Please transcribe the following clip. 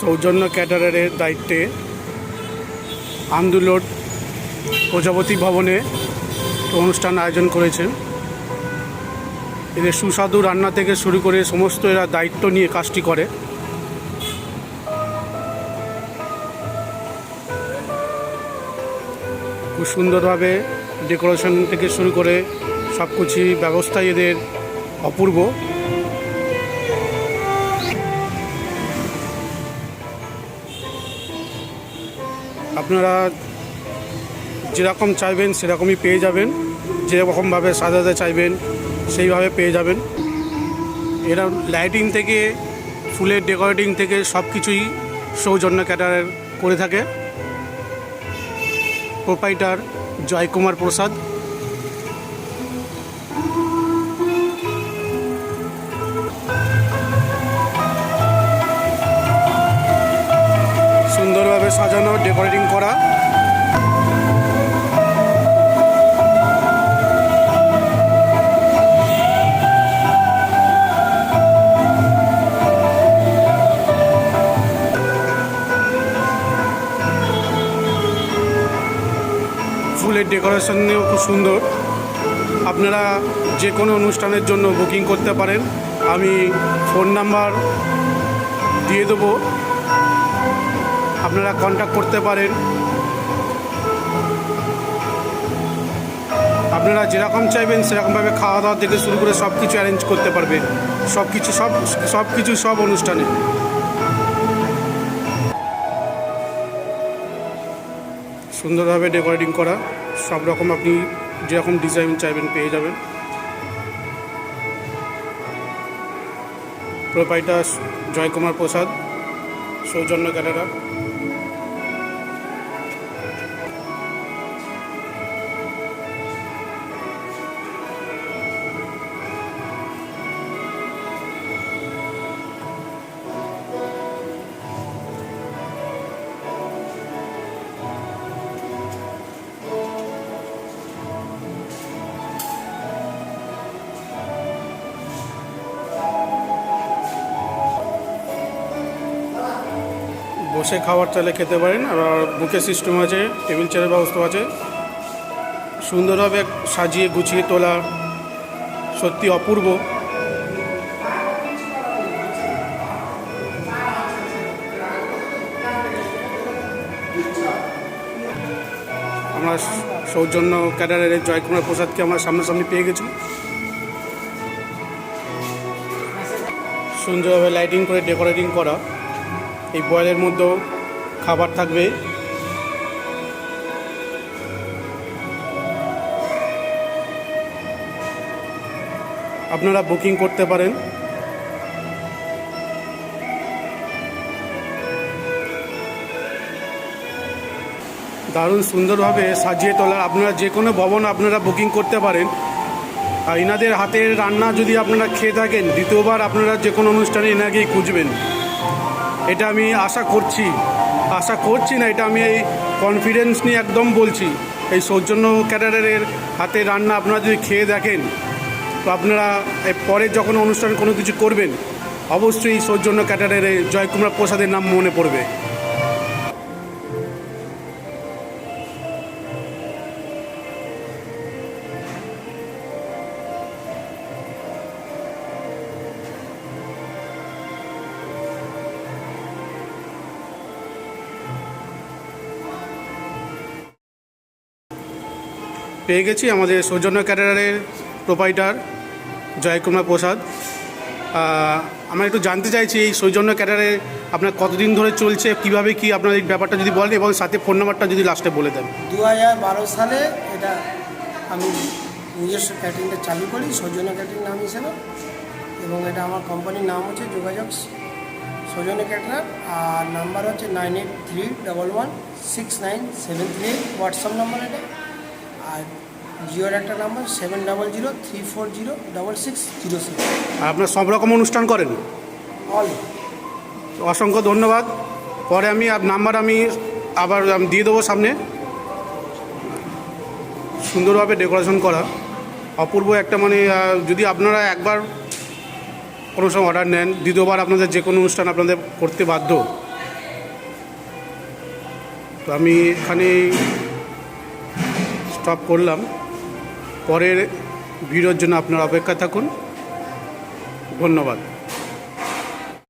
সৌজন্য ক্যাটারারের দায়িত্বে আন্দুলোড প্রজাপতি ভবনে অনুষ্ঠান আয়োজন করেছে এদের সুস্বাদু রান্না থেকে শুরু করে সমস্ত এরা দায়িত্ব নিয়ে কাজটি করে। খুব সুন্দরভাবে ডেকোরেশন থেকে শুরু করে সব কিছুই ব্যবস্থাই এদের অপূর্ব। আপনারা যেরকম চাইবেন, সেরকমই পেয়ে যাবেন। যেরকমভাবে সাজাতে চাইবেন, সেইভাবে পেয়ে যাবেন। এরা লাইটিং থেকে, ফুলের ডেকোরেটিং থেকে সব কিছুই সৌজন্য ক্যাটারের করে থাকে। প্রোপাইটার জয়কুমার প্রসাদ। সুন্দরভাবে সাজানো ডেকোরেটিং ফুলের ডেকোরেশনেও খুব সুন্দর। আপনারা যে কোনো অনুষ্ঠানের জন্য বুকিং করতে পারেন। আমি ফোন নাম্বার দিয়ে দেবো। আপনারা কন্ট্যাক্ট করতে পারেন। আপনারা যেরকম চাইবেন সেরকমভাবে খাওয়া দাওয়া থেকে শুরু করে সব কিছু অ্যারেঞ্জ করতে পারবেন সব কিছু সব সব কিছু সব অনুষ্ঠানে। সুন্দরভাবে ডেকোরেটিং করা, সব রকম আপনি যেরকম ডিজাইন চাইবেন পেয়ে যাবেন। প্রোপাইটার জয়কুমার প্রসাদ, সৌজন্য ক্যাটারা বসে খাবার চালে খেতে পারেন আর বুকে সিস্টেম আছে টেবিল চেয়ারের ব্যবস্থা আছে। সুন্দরভাবে সাজিয়ে গুছিয়ে তোলা সত্যি অপূর্ব। আমরা সৌজন্য ক্যাডারের জয়কুমার প্রসাদকে আমরা সামনাসামনি পেয়ে গেছি। সুন্দরভাবে লাইটিং করে ডেকোরেটিং করা। এই বয়েলের মধ্যেও খাবার থাকবে। আপনারা বুকিং করতে পারেন। দারুণ সুন্দরভাবে সাজিয়ে তোলা। আপনারা যে কোনো ভবন আপনারা বুকিং করতে পারেন। আর এনাদের হাতের রান্না যদি আপনারা খেয়ে থাকেন, দ্বিতীয়বার আপনারা যে কোনো অনুষ্ঠানে এনাকেই খুঁজবেন। এটা আমি আশা করছি। আশা করছি না, এটা আমি এই কনফিডেন্স নিয়ে একদম বলছি। এই সৌজন্য ক্যাডারের হাতে রান্না আপনারা যদি খেয়ে দেখেন, তো আপনারা পরে যখন অনুষ্ঠান কোনো কিছু করবেন, অবশ্যই সৌজন্য ক্যাডারের জয়কুমার প্রসাদের নাম মনে পড়বে। পেয়ে গেছি আমাদের সৌজন্য ক্যাডারের প্রোপাইটার জয়কুমার প্রসাদ। আমরা একটু জানতে চাইছি এই সৌজন্য ক্যাডারে আপনার কতদিন ধরে চলছে, কীভাবে কি আপনার এই ব্যাপারটা যদি বলেন এবং সাথে ফোন নাম্বারটা যদি লাস্টে বলে দেন। দু হাজার বারো সালে এটা আমি নিজস্ব ক্যাটারিংটা চালু করি, সৌজন্য ক্যাটারিং নাম হিসেবে। এবং এটা আমার কোম্পানির নাম হচ্ছে যোগাযোগ সৌজন্য ক্যাটারার। আর নাম্বার হচ্ছে nine eight three double one six nine seven three WhatsApp number এটা। আর জিওর একটা number seven double zero three four zero double six zero six. আর আপনার সব রকম অনুষ্ঠান করেন? অল। অসংখ্য ধন্যবাদ। পরে আমি আপ- নাম্বার আমি আবার আমি দিয়ে দেবো সামনে। সুন্দরভাবে ডেকোরেশন করা। অপূর্ব একটা মানে আহ, যদি আপনারা একবার কোনো সময় অর্ডার নেন দ্বিতীয়বার আপনাদের যে কোনো অনুষ্ঠান আপনাদের করতে বাধ্য। তো আমি এখানে স্টপ করলাম। পরের ভিডিওর জন্য আপনারা অপেক্ষা থাকুন। ধন্যবাদ।